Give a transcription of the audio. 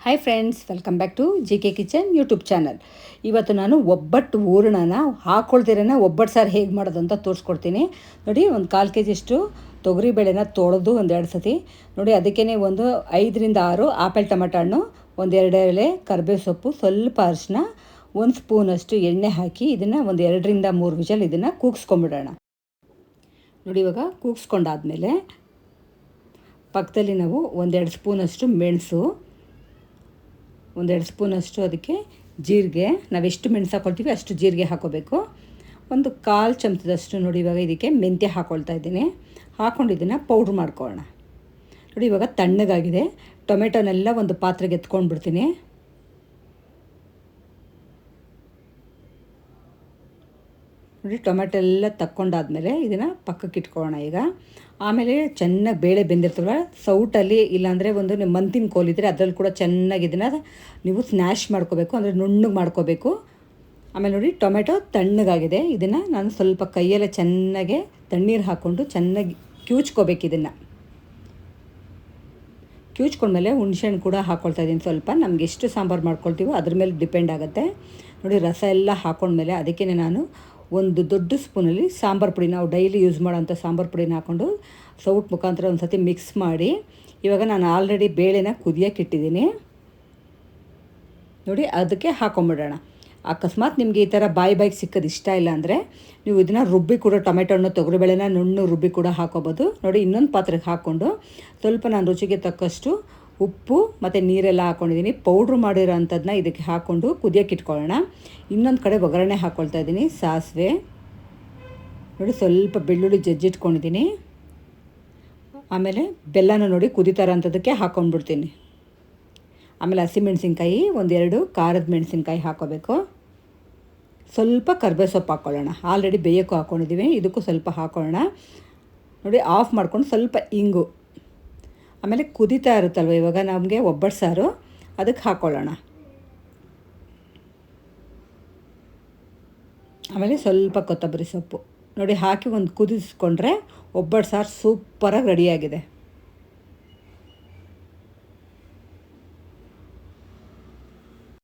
Hi friends welcome back to G K kitchen YouTube channel ಇವತ್ತು ನಾನು ಒಬ್ಬಟ್ಟು ಹೂರಣನ ಹಾಕ್ಕೊಳ್ದಿರೇ ಒಬ್ಬಟ್ಟು ಸಾರು ಹೇಗೆ ಮಾಡೋದು ಅಂತ ತೋರಿಸ್ಕೊಡ್ತೀನಿ. ನೋಡಿ, ಒಂದು ಕಾಲು ಕೆ ಜಿಯಷ್ಟು ತೊಗರಿಬೇಳೆನ ತೊಳೆದು ಒಂದೆರಡು ಸತಿ. ನೋಡಿ ಅದಕ್ಕೇ ಒಂದು ಐದರಿಂದ ಆರು ಆಪಲ್ ಟೊಮೆಟೊ ಹಣ್ಣು ಒಂದೆರಡು ಎಲೆ ಕರಿಬೇವು ಸೊಪ್ಪು, ಸ್ವಲ್ಪ ಅರಿಶಿನ ಒಂದು ಸ್ಪೂನಷ್ಟು ಎಣ್ಣೆ ಹಾಕಿ ಇದನ್ನು ಒಂದು ಎರಡರಿಂದ ಮೂರು ವಿಷಲ್ ಇದನ್ನು ಕೂಗಿಸ್ಕೊಂಬಿಡೋಣ ನೋಡಿ, ಇವಾಗ ಕೂಗಿಸ್ಕೊಂಡಾದ್ಮೇಲೆ ಪಕ್ಕದಲ್ಲಿ ನಾವು ಒಂದೆರಡು ಸ್ಪೂನಷ್ಟು ಮೆಣಸು ಒಂದೆರಡು ಸ್ಪೂನಷ್ಟು ಅದಕ್ಕೆ ಜೀರಿಗೆ, ನಾವು ಎಷ್ಟು ಮೆಣಸು ಹಾಕ್ಕೊಳ್ತೀವಿ ಅಷ್ಟು ಜೀರಿಗೆ ಹಾಕೋಬೇಕು. ಒಂದು ಕಾಲು ಚಮಚದಷ್ಟು ನೋಡಿ ಇವಾಗ ಇದಕ್ಕೆ ಮೆಂತ್ಯ ಹಾಕ್ಕೊಳ್ತಾ ಇದ್ದೀನಿ. ಹಾಕೊಂಡಿದ್ದನ್ನು ಪೌಡ್ರ್ ಮಾಡ್ಕೊಳ್ಳೋಣ. ನೋಡಿ ಇವಾಗ ತಣ್ಣಗಾಗಿದೆ. ಟೊಮೆಟೊನೆಲ್ಲ ಒಂದು ಪಾತ್ರೆಗೆ ಎತ್ಕೊಂಡು ಬಿಡ್ತೀನಿ ನೋಡಿ ಟೊಮೆಟೊ ಎಲ್ಲ ತಕ್ಕೊಂಡಾದ್ಮೇಲೆ ಇದನ್ನು ಪಕ್ಕಕ್ಕೆ ಇಟ್ಕೊಳ್ಳೋಣ ಈಗ. ಆಮೇಲೆ ಚೆನ್ನಾಗಿ ಬೇಳೆ ಬೆಂದಿರ್ತವಲ್ಲ ಸೌಟಲ್ಲಿ ಇಲ್ಲಾಂದರೆ ಒಂದು ನಿಮ್ಮ ಮಂತಿನ ಕೋಲಿದ್ರೆ ಅದರಲ್ಲಿ ಕೂಡ ಚೆನ್ನಾಗಿ ಇದನ್ನು ನೀವು ಸ್ನ್ಯಾಶ್ ಮಾಡ್ಕೋಬೇಕು, ಅಂದರೆ ನುಣ್ಣಗೆ ಮಾಡ್ಕೋಬೇಕು. ಆಮೇಲೆ ನೋಡಿ ಟೊಮೆಟೊ ತಣ್ಣಗಾಗಿದೆ, ಇದನ್ನು ನಾನು ಸ್ವಲ್ಪ ಕೈಯಲ್ಲೇ ಚೆನ್ನಾಗೆ ತಣ್ಣೀರು ಹಾಕ್ಕೊಂಡು ಚೆನ್ನಾಗಿ ಕ್ಯೂಚ್ಕೋಬೇಕು ಇದನ್ನು. ಕ್ಯೂಚ್ಕೊಂಡ್ಮೇಲೆ ಹುಣ್ಸೆಹಣ್ಣು ಕೂಡ ಹಾಕ್ಕೊಳ್ತಾ ಇದ್ದೀನಿ ಸ್ವಲ್ಪ, ನಮ್ಗೆ ಎಷ್ಟು ಸಾಂಬಾರು ಮಾಡ್ಕೊಳ್ತೀವೋ ಅದ್ರ ಮೇಲೆ ಡಿಪೆಂಡ್ ಆಗುತ್ತೆ. ನೋಡಿ ರಸ ಎಲ್ಲ ಹಾಕ್ಕೊಂಡ್ಮೇಲೆ ಅದಕ್ಕೇ ನಾನು ಒಂದು ದೊಡ್ಡ ಸ್ಪೂನಲ್ಲಿ ಸಾಂಬಾರು ಪುಡಿ. ನಾವು ಡೈಲಿ ಯೂಸ್ ಮಾಡೋಂಥ ಸಾಂಬಾರು ಪುಡಿನ ಹಾಕ್ಕೊಂಡು ಸೌಟ್ ಮುಖಾಂತರ ಒಂದು ಸತಿ ಮಿಕ್ಸ್ ಮಾಡಿ ಇವಾಗ ನಾನು ಆಲ್ರೆಡಿ ಬೇಳೆನ ಕುದಿಯೋಕೆ ಇಟ್ಟಿದ್ದೀನಿ. ನೋಡಿ, ಅದಕ್ಕೆ ಹಾಕೊಂಬಿಡೋಣ. ಅಕಸ್ಮಾತ್ ನಿಮಗೆ ಈ ಥರ ಬಾಯಿ ಬಾಯಿಗೆ ಸಿಕ್ಕೋದು ಇಷ್ಟ ಇಲ್ಲ ಅಂದರೆ ನೀವು ಇದನ್ನು ರುಬ್ಬಿ ಕೂಡ ಟೊಮೆಟೊ ಹಣ್ಣು ತೊಗರಿಬೇಳೆನ ನುಣ್ಣು ರುಬ್ಬಿ ಕೂಡ ಹಾಕೋಬೋದು. ನೋಡಿ, ಇನ್ನೊಂದು ಪಾತ್ರೆಗೆ ಹಾಕ್ಕೊಂಡು ಸ್ವಲ್ಪ ನಾನು ರುಚಿಗೆ ತಕ್ಕಷ್ಟು ಉಪ್ಪು ಮತ್ತು ನೀರೆಲ್ಲ ಹಾಕ್ಕೊಂಡಿದ್ದೀನಿ ಪೌಡ್ರ್ ಮಾಡಿರೋ ಅಂಥದ್ದನ್ನ ಇದಕ್ಕೆ ಹಾಕ್ಕೊಂಡು ಕುದಿಯೋಕೆ ಇಟ್ಕೊಳ್ಳೋಣ. ಇನ್ನೊಂದು ಕಡೆ ಒಗ್ಗರಣೆ ಹಾಕ್ಕೊಳ್ತಾ ಇದ್ದೀನಿ. ಸಾಸಿವೆ. ನೋಡಿ ಸ್ವಲ್ಪ ಬೆಳ್ಳುಳ್ಳಿ ಜಜ್ಜಿಟ್ಕೊಂಡಿದ್ದೀನಿ. ಆಮೇಲೆ ಬೆಲ್ಲನ ನೋಡಿ ಕುದಿತಾರ ಅಂಥದ್ದಕ್ಕೆ ಹಾಕ್ಕೊಂಡ್ಬಿಡ್ತೀನಿ ಆಮೇಲೆ ಹಸಿಮೆಣ್ಸಿನ್ಕಾಯಿ, ಒಂದೆರಡು ಖಾರದ ಮೆಣಸಿನ್ಕಾಯಿ ಹಾಕೋಬೇಕು. ಸ್ವಲ್ಪ ಕರ್ಬೇ ಸೊಪ್ಪು ಹಾಕ್ಕೊಳ್ಳೋಣ ಆಲ್ರೆಡಿ ಬೇಯೋಕ್ಕೂ ಹಾಕ್ಕೊಂಡಿದ್ದೀವಿ ಇದಕ್ಕೂ ಸ್ವಲ್ಪ ಹಾಕೊಳ್ಳೋಣ. ನೋಡಿ ಆಫ್ ಮಾಡ್ಕೊಂಡು ಸ್ವಲ್ಪ ಇಂಗು. ಆಮೇಲೆ ಕುದೀತಾ ಇರುತ್ತಲ್ವ ಇವಾಗ ನಮಗೆ ಒಬ್ಬಟ್ಟು ಸಾರು. ಅದಕ್ಕೆ ಹಾಕ್ಕೊಳ್ಳೋಣ ಆಮೇಲೆ ಸ್ವಲ್ಪ ಕೊತ್ತಂಬರಿ ಸೊಪ್ಪು. ನೋಡಿ ಹಾಕಿ ಒಂದು ಕುದಿಸ್ಕೊಂಡ್ರೆ ಒಬ್ಬಟ್ಟು ಸಾರು ಸೂಪರಾಗಿ ರೆಡಿಯಾಗಿದೆ.